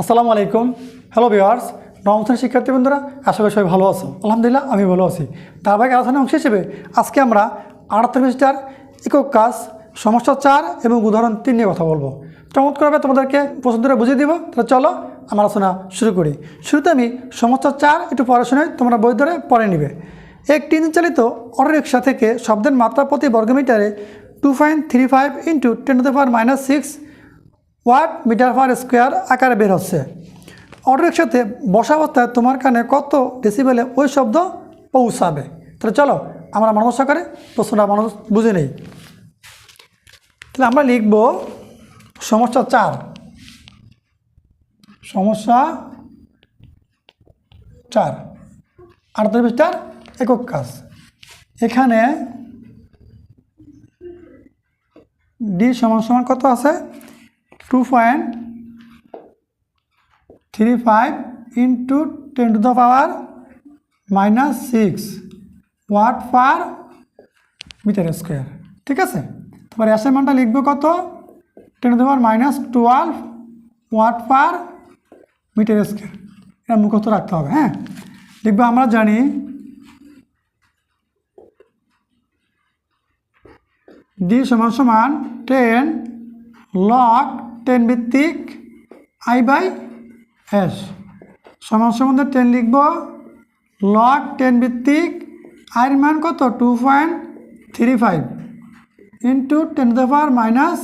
আসসালামু আলাইকুম। Hello viewers শ্রেণির শিক্ষার্থী বন্ধুরা, আশা করি সবাই ভালো আছো। আলহামদুলিল্লাহ, আমি ভালো আছি। ধারাবাহিক আলোচনা অংশ হিসেবে আজকে আমরা আটাত্তর একক কাজ, সমস্যা চার এবং উদাহরণ তিন নিয়ে কথা বলব। চমৎকারভাবে তোমাদেরকে প্রশ্ন ধরে বুঝিয়ে দিব। তাহলে চলো আমার আলোচনা শুরু করি। শুরুতে আমি সমস্যা চার একটু পড়াশোনায় তোমরা বই ধরে পড়ে নিবে। ইঞ্জিন চালিত অটো রিক্সা থেকে শব্দের মাত্রা প্রতি বর্গমিটারে two point three five into ten to the power minus six watt metre per square আকারে বের হচ্ছে। অটোরিক্সাতে বসা অবস্থায় তোমার কানে কত ডেসিবেলে ওই শব্দ পৌঁছাবে? তাহলে চলো, আমরা মানুষ করে প্রশ্নটা মানুষ বুঝে নেই। তাহলে আমরা লিখব সমস্যা চার। সমস্যা চার। আটত্রিশ পৃষ্ঠার একক কাজ। এখানে ডি সমান সমান কত আছে? Two point three five into ten to the power minus six watt per metre square ঠিক আছে? তারপর মানটা লিখব কত? Ten to the power minus twelve watt per metre square এটা মুখস্থ রাখতে হবে হ্যাঁ? লিখব আমরা জানি ডি সমান সমান টেন লক টেন ভিত্তিক আই বাই এস সমান সম্বন্ধে টেন লিখব। লক টেন ভিত্তিক আয়ের মান কত? Two point three five into ten to the minus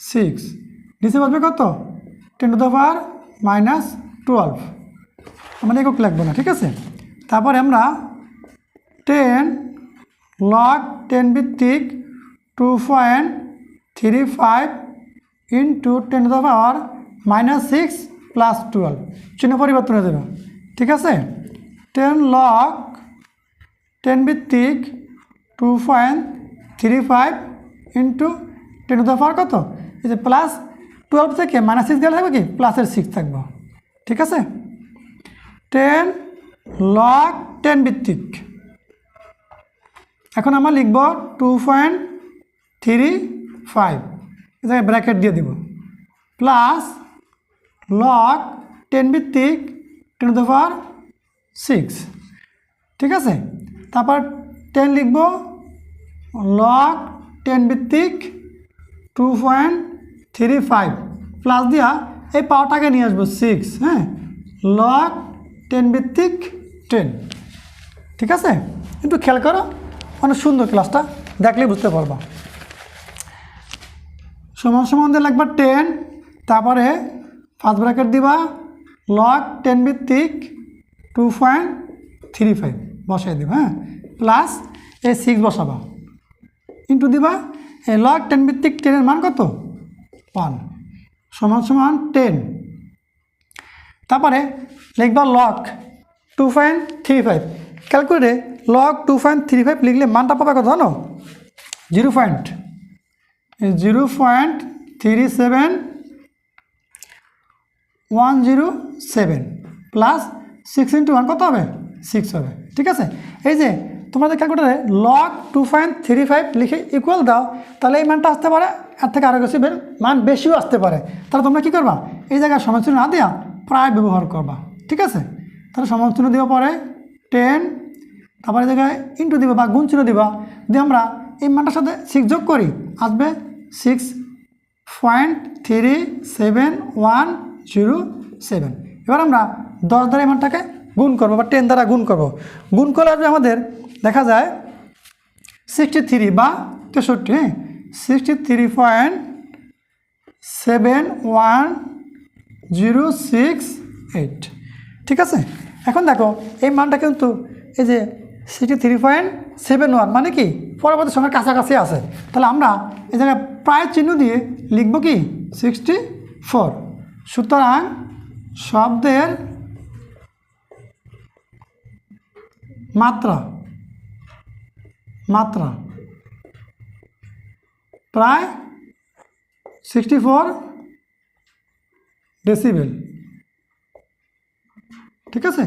six নিচে বসবে কত? Ten to the power minus twelve আমরা একক লিখব না, ঠিক আছে? তারপরে আমরা টেন লক টেন ভিত্তিক two point three five into ten to the power minus six plus twelve চিহ্ন পরিবর্তন হয়ে যাবে। ঠিক আছে? টেন লক টেন ভিত্তিক two point three five into ten to the power কত? এই যে প্লাস টুয়েলভ থেকে মাইনাস সিক্স গেলে থাকবে কি? প্লাসের সিক্স থাকব। ঠিক আছে? টেন লক টেন ভিত্তিক। এখন আমরা লিখব টু পয়েন্ট থ্রি ফাইভ এ জায়গায় ব্র্যাকেট দিয়ে দিব। প্লাস লক টেন ভিত্তিক টেন টু পাওয়ার সিক্স ঠিক আছে? তারপর টেন লিখব। লক টেন ভিত্তিক two point three five plus দিয়া এই পাওয়ারটাকে নিয়ে আসব সিক্স হ্যাঁ? লক টেন ভিত্তিক টেন ঠিক আছে? একটু খেয়াল করো, অনেক সুন্দর ক্লাসটা দেখলেই বুঝতে পারবা। সমান সমান দিয়ে লাগবে টেন তারপরে ফার্স্ট ব্র্যাকেট দিবা লক টেন ভিত্তিক টু পয়েন্ট থ্রি ফাইভ বসাই দিবা হ্যাঁ? প্লাস এই সিক্স বসাবা। ইন্টু দিবা, এই লক টেন ভিত্তিক টেনের মান কত? ওয়ান সমান সমান টেন তারপরে লিখবা log two point three five ক্যালকুলেটে log two point three five লিখলে মানটা পাবে কত জানো? Zero point zero point three seven one zero seven plus six into one কত হবে? সিক্স হবে। ঠিক আছে? এই যে তোমাদের ক্যালকুলেটারে log two point three five লিখে ইকুয়াল দাও, তাহলে এই মানটা আসতে পারে, এর থেকে আরও বের- মান বেশিও আসতে পারে। তাহলে তোমরা কী করবা? এই জায়গায় সমালোচনা না দেওয়া প্রায় ব্যবহার করবা। ঠিক আছে? তাহলে সমালোচনা দেওয়া পরে টেন তারপরে জায়গায় ইন্টু দিবা বা গুণ চিহ্ন দিবা। দিয়ে আমরা এই মানটার সাথে যোগ করি, আসবে six point three seven one zero seven এবার আমরা দশ দ্বারা এই মানটাকে গুণ করব বা টেন দ্বারা গুণ করব। গুণ করলে আসবে আমাদের, দেখা যায় সিক্সটি থ্রি বা তেষট্টি হ্যাঁ? Sixty three point seven one zero six eight ঠিক আছে? এখন দেখো, এই মানটা কিন্তু এই যে sixty three point seven one মানে কি? পরবর্তী সময়ের কাছাকাছি আছে। তাহলে আমরা এই জায়গায় প্রায় চিহ্ন দিয়ে লিখব কি? সিক্সটি ফোর সুতরাং শব্দের মাত্রা মাত্রা প্রায় সিক্সটি ফোর ডেসিবেল ঠিক আছে?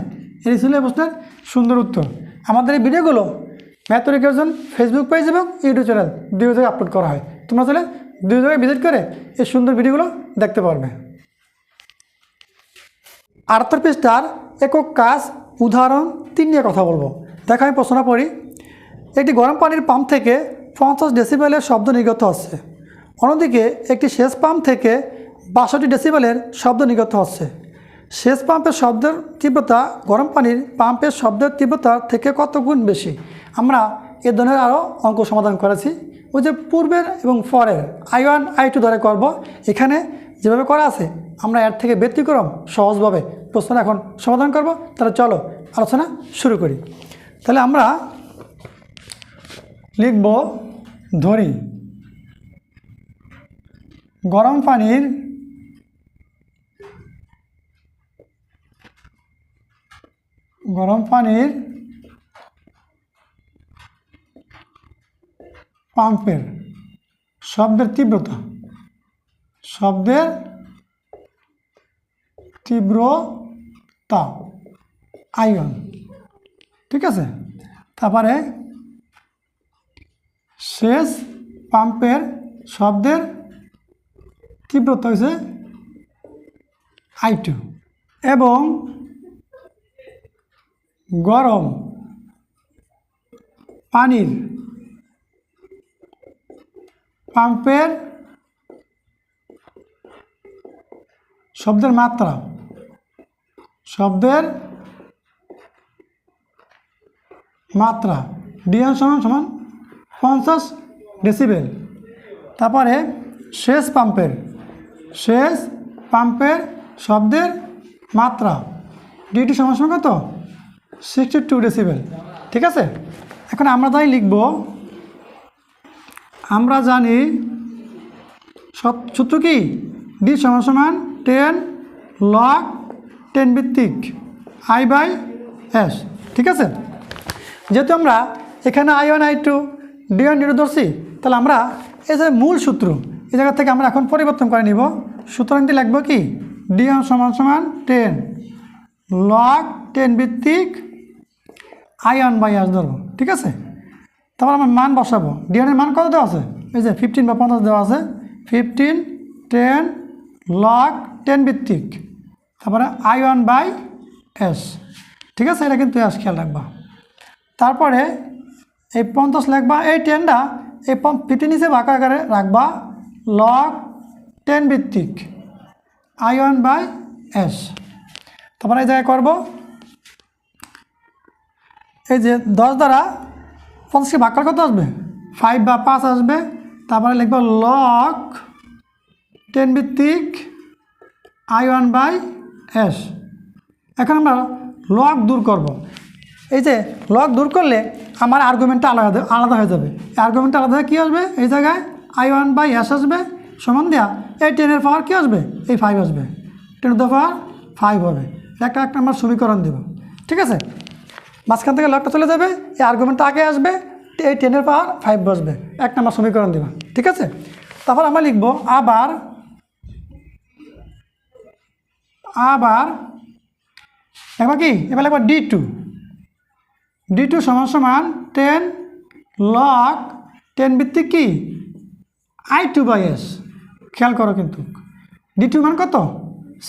এই ছিল প্রশ্নের সুন্দর উত্তর। আমাদের এই ভিডিওগুলো ম্যাথ এডুকেশন ফেসবুক পেজ এবং ইউটিউব চ্যানেল দুই জায়গায় আপলোড করা হয়। তোমরা চাইলে দুই জায়গায় ভিজিট করে এই সুন্দর ভিডিওগুলো দেখতে পারবে। আটাত্তর পৃষ্ঠার একক কাজ উদাহরণ তিন নিয়ে কথা বলব। দেখো, আমি প্রশ্ন পড়ি। একটি গরম পানির পাম্প থেকে পঞ্চাশ ডেসিবেলের শব্দ নির্গত হচ্ছে। অন্যদিকে একটি সেচ পাম্প থেকে বাষট্টি ডেসিবেলের শব্দ নির্গত হচ্ছে। সেচ পাম্পের শব্দের তীব্রতা, গরম পানির পাম্পের শব্দের তীব্রতা থেকে কত গুণ বেশি? আমরা এ ধরনের আরও অঙ্ক সমাধান করেছি। ওই যে পূর্বের এবং পরের আই ওয়ান আই টু ধরে করব। এখানে যেভাবে করা আছে, আমরা এর থেকে ব্যতিক্রম সহজভাবে প্রশ্ন এখন সমাধান করব। তাহলে চলো আলোচনা শুরু করি। তাহলে আমরা লিখব, ধরি, গরম পানির গরম পানির পাম্পের শব্দের তীব্রতা। শব্দের তীব্রতা, আয়ন। ঠিক আছে? তারপরে শেষ পাম্পের শব্দের তীব্রতা হয়েছে আই এবং গরম, পানির, পাম্পের শব্দের মাত্রা শব্দের মাত্রা, ডিএন সমান সমান পঞ্চাশ ডেসিবেল। তারপরে শেষ পাম্পের শেষ পাম্পের শব্দের মাত্রা ডিটি সমান সমান কত? সিক্সটি টু ডেসিবেল ঠিক আছে? এখন আমরা তাই লিখব, আমরা জানি সব সূত্র কি? ডি সমান সমান টেন লক টেন ভিত্তিক আই বাই এস ঠিক আছে? যেহেতু আমরা এখানে I one I two D one ধরছি, তাহলে আমরা এই যে মূল সূত্র, এই জায়গা থেকে আমরা এখন পরিবর্তন করে নিব। সুতরাং দিয়ে লিখব কি? ডি ওয়ান সমান সমান টেন লক টেন ভিত্তিক আই ওয়ান বাই এস ধরবো, ঠিক আছে? তারপর আমার মান বসাবো। ডিএনের মান কত দেওয়া আছে? এই যে ফিফটিন বা পঞ্চাশ দেওয়া আছে। ফিফটিন টেন লক টেন ভিত্তিক। তারপরে আই ওয়ান বাই এস ঠিক আছে? এটা কিন্তু এস খেয়াল রাখবা। তারপরে এই পঞ্চাশ লিখবা, এই টেনটা এই ফিফটিন হিসেবে আকার আকারে রাখবা লক টেন ভিত্তিক। আই ওয়ান বাই এস তারপরে এই জায়গায় করব এই যে দশ দ্বারা পঞ্চাশকে ভাগ করে কত আসবে? ফাইভ বা পাঁচ আসবে। তারপরে লিখব লক টেন ভিত্তিক আই ওয়ান বাই এস এখন আমরা লক দূর করব। এই যে লক দূর করলে আমার আর্গুমেন্টটা আলাদা আলাদা হয়ে যাবে। আর্গুমেন্টটা আলাদা কী আসবে? এই জায়গায় আই ওয়ান বাই এস আসবে। সমান দেওয়া এই টেনের পাওয়ার কী আসবে? এই ফাইভ আসবে। টেন দ্য পাওয়ার ফাইভ হবে। একটা একটা আমরা সমীকরণ দেব। ঠিক আছে? মাঝখান থেকে লকটা চলে যাবে, এই আর্গুমেন্টটা আগে আসবে, এই টেনের পাওয়ার ফাইভ বসবে। এক নম্বর সমীকরণ দেবা, ঠিক আছে? তারপর আমরা লিখব, আবার আবার এবার কি? এবার লিখব ডি টু ডি টু সমান সমান টেন লক টেন ভিত্তিক কি? আই টু বাই এস খেয়াল করো কিন্তু। ডি টু মান কত?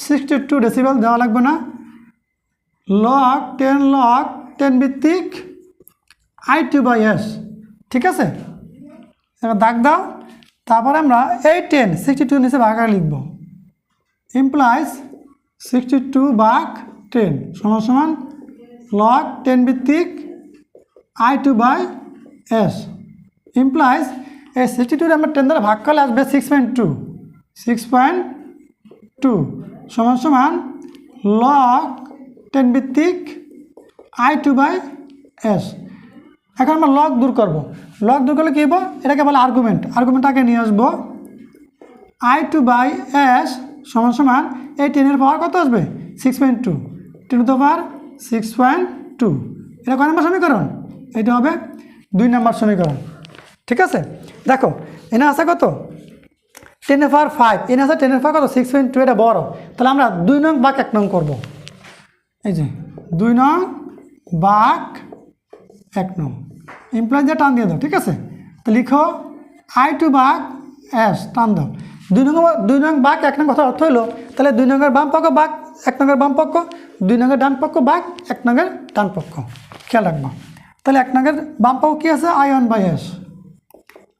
সিক্সটি টু ডেসিবেল দেওয়া লাগবে না। লক টেন লক টেন ভিত্তিক আই টু বাই এস ঠিক আছে? এবার দাগ দাও, তারপরে আমরা এই টেন সিক্সটি টু নিচে ভাগ লিখব। ইমপ্লাইজ সিক্সটি টু ভাগ টেন সমান সমান লক টেন ভিত্তিক I two by S implies এই সিক্সটি টু আমরা টেন দ্বারা ভাগ করলে আসবে six point two six point two সমান সমান লক টেন ভিত্তিক আই টু বাই এস এখন আমরা লক দূর করব। লক দূর করলে কী হব এটাকে বলে আর্গুমেন্ট আর্গুমেন্ট আগে নিয়ে আসব। আই টু বাই এস সমান সমান এই টেনের পাওয়ার কত আসবে? Six point two ten to power six point two এটা কয় নম্বর সমীকরণ? এটা হবে দুই নম্বর সমীকরণ। ঠিক আছে? দেখো, এনে আছে কত? টেনের পাওয়ার ফাইভ এনে আছে টেনের পাওয়ার কত? সিক্স পয়েন্ট টু এটা বড়। তাহলে আমরা দুই নং বাক এক নং করব। এই যে, দুই নং বাক এক নং। ইমপ্লয় দিয়ে টান দিয়ে দাও, ঠিক আছে? তো লিখো আই টু বাক এস টান দাও। দুই নং দুই নং বাক এক নং কথা অর্থ হলো, তাহলে দুই নঙ্গের বাম পক্ষ বাক এক নঙ্গের বাম পক্ষ, দুই নঙ্গের ডান পক্ষ বাঘ এক নঙ্গের ডান পক্ষ। খেয়াল রাখব। তাহলে এক নঙ্গের বাম পক্ষ কী আছে? I one by S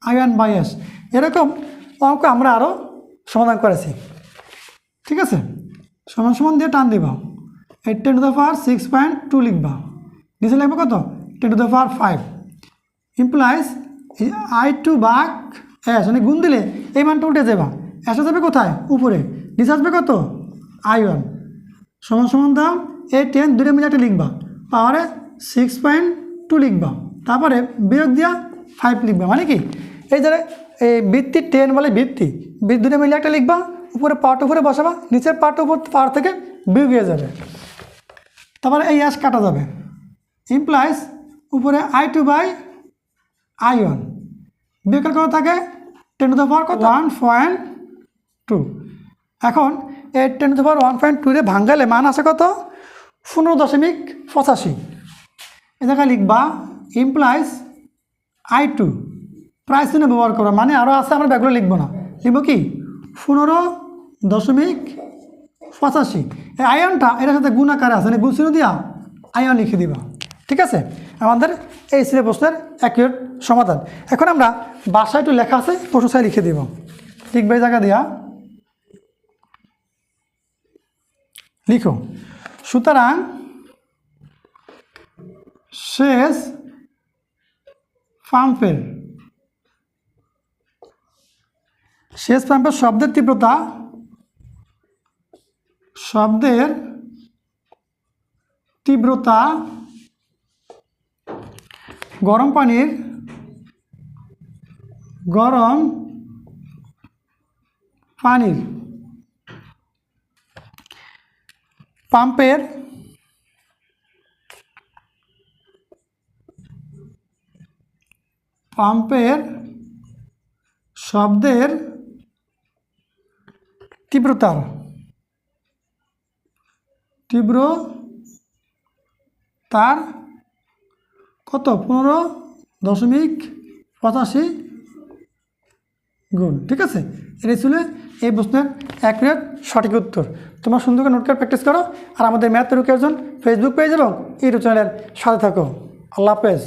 I one by S এরকম অঙ্ক আমরা আরও সমাধান করেছি। ঠিক আছে? সমান সমান দিয়ে টান দিবা। Eight ten to the power six point two লিখবা। নিচে লিখব কত? Ten to the power five implies I two back S মানে গুণ দিলে এই মানটা উঠে যাবা। এসে যাবে কোথায়? উপরে। নিচে আসবে কত? আই ওয়ান সমান সমান দাও এই টেন দূরে মিলে একটা লিখবা। পাওয়ারে সিক্স পয়েন্ট টু লিখবা। তারপরে বিয়োগ দিয়া ফাইভ লিখবা। মানে কি? এই যে এই বৃত্তি টেন বলে বৃত্তি দূরে মিলে একটা লিখবা। উপরে পার্ট উপরে বসাবা। নিচের পার্ট উপর পার থেকে বিয়োগ হয়ে যাবে। তারপরে এই অ্যাশ কাটা যাবে। ইমপ্লাইজ উপরে I two by I one বিয়োগের কত থাকে? টেন টু দ্য পাওয়ার কত? ওয়ান পয়েন্ট টু এখন এই ten two power one point টুরে ভাঙ্গালে মান আছে কত? পনেরো দশমিক পঁচাশি। এ জায়গায় লিখবা ইমপ্লাইজ আই টু প্রাইস চিহ্ন ব্যবহার করো মানে আরও আছে, আমরা ব্যাগগুলো লিখব না। লিখব কি? পনেরো দশমিক পঁচাশি। এই আয়নটা এটার সাথে গুণাকারে আছে। মানে গুণ চিহ্ন দিয়া আয়ন লিখে দিবা। ঠিক আছে? আমাদের এই শ্রেণি প্রশ্নের অ্যাকুরেট সমাধান। এখন আমরা বাসায় একটু লেখা আছে প্রশ্নসায় লিখে দিব। লিখবে জায়গা দিয়া। লিখো। সুতরাং, শেষ পাম্পের শেষ পাম্পের শব্দের তীব্রতা। শব্দের তীব্রতা গরম পানির গরম পানির পাম্পের পাম্পের শব্দের তীব্রতার তীব্র তার কত? পনেরো দশমিক পঁচাশি গুণ। ঠিক আছে? এটাই ছিল এই প্রশ্নের এক মিনিট সঠিক উত্তর। তোমার সুন্দর করে নোট করে প্র্যাকটিস করো আর আমাদের ম্যাথ রুকের ফেসবুক পেজ এবং ইউটিউব চ্যানেলের সাথে থাকো। আল্লাহ হাফেজ।